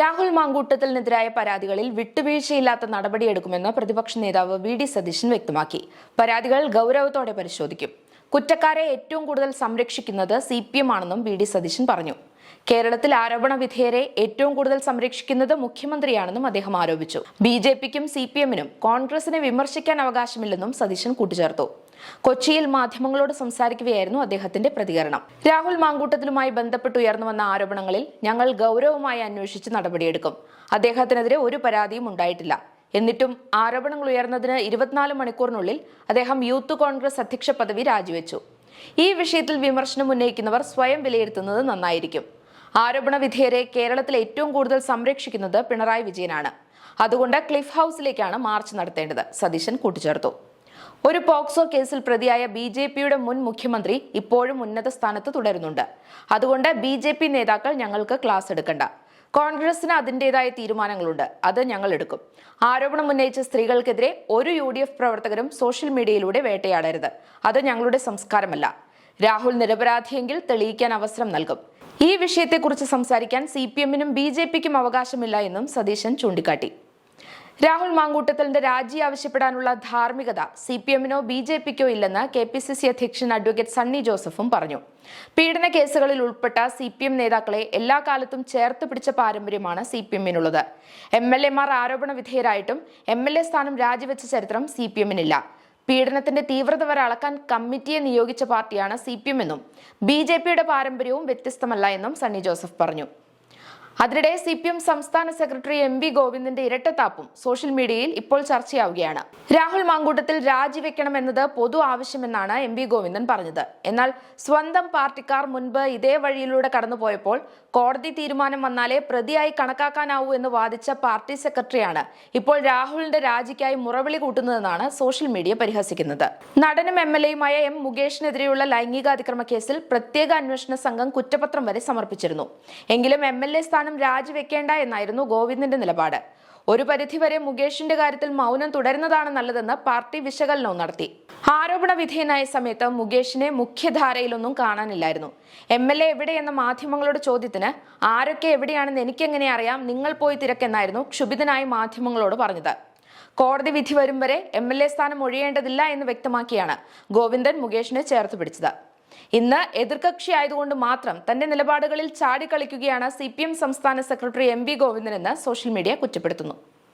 രാഹുൽ മാങ്കൂട്ടത്തിനെതിരായ പരാതികളിൽ വിട്ടുവീഴ്ചയില്ലാത്ത നടപടിയെടുക്കുമെന്ന് പ്രതിപക്ഷ നേതാവ് വി ഡി സതീശൻ വ്യക്തമാക്കി. പരാതികൾ ഗൗരവത്തോടെ പരിശോധിക്കും. കുറ്റക്കാരെ ഏറ്റവും കൂടുതൽ സംരക്ഷിക്കുന്നത് സി പി എം ആണെന്നും വി ഡി സതീശൻ പറഞ്ഞു. കേരളത്തിൽ ആരോപണ വിധേയരെ ഏറ്റവും കൂടുതൽ സംരക്ഷിക്കുന്നത് മുഖ്യമന്ത്രിയാണെന്നും അദ്ദേഹം ആരോപിച്ചു. ബി ജെ പിക്കും സി പി എമ്മിനും കോൺഗ്രസിനെ വിമർശിക്കാൻ അവകാശമില്ലെന്നും സതീശൻ കൂട്ടിച്ചേർത്തു. കൊച്ചിയിൽ മാധ്യമങ്ങളോട് സംസാരിക്കുകയായിരുന്നു അദ്ദേഹത്തിന്റെ പ്രതികരണം. രാഹുൽ മാങ്കൂട്ടത്തിലുമായി ബന്ധപ്പെട്ട് ഉയർന്നു വന്ന ആരോപണങ്ങളിൽ ഞങ്ങൾ ഗൗരവമായി അന്വേഷിച്ച് നടപടിയെടുക്കും. അദ്ദേഹത്തിനെതിരെ ഒരു പരാതിയും ഉണ്ടായിട്ടില്ല. എന്നിട്ടും ആരോപണങ്ങൾ ഉയർന്നതിന് ഇരുപത്തിനാല് മണിക്കൂറിനുള്ളിൽ അദ്ദേഹം യൂത്ത് കോൺഗ്രസ് അധ്യക്ഷ പദവി രാജിവെച്ചു. ഈ വിഷയത്തിൽ വിമർശനം ഉന്നയിക്കുന്നവർ സ്വയം വിലയിരുത്തുന്നത് നന്നായിരിക്കും. ആരോപണ വിധേയരെ കേരളത്തിൽ ഏറ്റവും കൂടുതൽ സംരക്ഷിക്കുന്നത് പിണറായി വിജയനാണ്. അതുകൊണ്ട് ക്ലിഫ് ഹൗസിലേക്കാണ് മാർച്ച് നടത്തേണ്ടത്. സതീശൻ കൂട്ടിച്ചേർത്തു. ഒരു പോക്സോ കേസിൽ പ്രതിയായ ബി ജെ പിയുടെ മുൻ മുഖ്യമന്ത്രി ഇപ്പോഴും ഉന്നത സ്ഥാനത്ത് തുടരുന്നുണ്ട്. അതുകൊണ്ട് ബി ജെ പി നേതാക്കൾ ഞങ്ങൾക്ക് ക്ലാസ് എടുക്കണ്ട. കോൺഗ്രസിന് അതിന്റെതായ തീരുമാനങ്ങളുണ്ട്. അത് ഞങ്ങൾ എടുക്കും. ആരോപണം ഉന്നയിച്ച സ്ത്രീകൾക്കെതിരെ ഒരു യു ഡി എഫ് പ്രവർത്തകരും സോഷ്യൽ മീഡിയയിലൂടെ വേട്ടയാടരുത്. അത് ഞങ്ങളുടെ സംസ്കാരമല്ല. രാഹുൽ നിരപരാധിയെങ്കിൽ തെളിയിക്കാൻ അവസരം നൽകും. ഈ വിഷയത്തെക്കുറിച്ച് സംസാരിക്കാൻ സി പി എമ്മിനും ബി ജെ പിക്കും അവകാശമില്ല എന്നും സതീശൻ ചൂണ്ടിക്കാട്ടി. രാഹുൽ മാങ്കൂട്ടത്തലിന്റെ രാജി ആവശ്യപ്പെടാനുള്ള ധാർമ്മികത സി പി എമ്മിനോ ബി ജെ പിക്കോ ഇല്ലെന്ന് കെ പി സി സി അധ്യക്ഷൻ അഡ്വക്കേറ്റ് സണ്ണി ജോസഫും പറഞ്ഞു. പീഡന കേസുകളിൽ ഉൾപ്പെട്ട സി പി എം നേതാക്കളെ എല്ലാ കാലത്തും ചേർത്ത് പിടിച്ച പാരമ്പര്യമാണ് സി പി എമ്മിനുള്ളത് എം എൽ എമാർ ആരോപണ വിധേയരായിട്ടും എം എൽ എ സ്ഥാനം രാജിവെച്ച ചരിത്രം സി പി എമ്മിനില്ല പീഡനത്തിന്റെ തീവ്രത വരെ അളക്കാൻ കമ്മിറ്റിയെ നിയോഗിച്ച പാർട്ടിയാണ് സി പി എം എന്നും ബി ജെ പിയുടെ പാരമ്പര്യവും വ്യത്യസ്തമല്ല എന്നും സണ്ണി ജോസഫ് പറഞ്ഞു. അതിനിടെ സി പി എം സംസ്ഥാന സെക്രട്ടറി എം വി ഗോവിന്ദന്റെ ഇരട്ടത്താപ്പും സോഷ്യൽ മീഡിയയിൽ ഇപ്പോൾ ചർച്ചയാവുകയാണ്. രാഹുൽ മാങ്കൂട്ടത്തിൽ രാജിവെക്കണമെന്നത് പൊതു ആവശ്യമെന്നാണ് എം വി ഗോവിന്ദൻ പറഞ്ഞത്. എന്നാൽ സ്വന്തം പാർട്ടിക്കാർ മുൻപ് ഇതേ വഴിയിലൂടെ കടന്നുപോയപ്പോൾ കോടതി തീരുമാനം വന്നാലേ പ്രതിയായി കണക്കാക്കാനാവൂ എന്ന് വാദിച്ച പാർട്ടി സെക്രട്ടറിയാണ്. ഇപ്പോൾ രാഹുലിന്റെ രാജിക്കായി മുറവിളി കൂട്ടുന്നതെന്നാണ് സോഷ്യൽ മീഡിയ പരിഹസിക്കുന്നത്. നടനും എം എൽ എയുമായ എം മുകേഷിനെതിരെയുള്ള ലൈംഗികാതിക്രമ കേസിൽ പ്രത്യേക അന്വേഷണ സംഘം കുറ്റപത്രം വരെ സമർപ്പിച്ചിരുന്നു. എങ്കിലും എം എൽ എ സ്ഥാനം രാജിവെക്കേണ്ട എന്നായിരുന്നു ഗോവിന്ദന്റെ നിലപാട്. ഒരു പരിധിവരെ മുകേഷിന്റെ കാര്യത്തിൽ മൗനം തുടരുന്നതാണ് നല്ലതെന്ന് പാർട്ടി വിശകലനവും നടത്തി. ആരോപണ വിധേയനായ സമയത്ത് മുകേഷിനെ മുഖ്യധാരയിലൊന്നും കാണാനില്ലായിരുന്നു. എം എൽ എ എവിടെയെന്ന മാധ്യമങ്ങളുടെ ചോദ്യത്തിന് ആരൊക്കെ എവിടെയാണെന്ന് എനിക്കെങ്ങനെ അറിയാം? നിങ്ങൾ പോയി തിരക്കെന്നായിരുന്നു ക്ഷുഭിതനായി മാധ്യമങ്ങളോട് പറഞ്ഞത്. കോടതി വിധി വരും വരെ എം എൽ എ സ്ഥാനം ഒഴിയേണ്ടതില്ല എന്ന് വ്യക്തമാക്കിയാണ് ഗോവിന്ദൻ മുകേഷിനെ ചേർത്ത് പിടിച്ചത്. ഇന്ന് എതിർകക്ഷി ആയതുകൊണ്ട് മാത്രം തന്റെ നിലപാടുകളിൽ ചാടിക്കളിക്കുകയാണ് സി സംസ്ഥാന സെക്രട്ടറി എം വി ഗോവിന്ദൻ എന്ന് സോഷ്യൽ മീഡിയ കുറ്റപ്പെടുത്തുന്നു.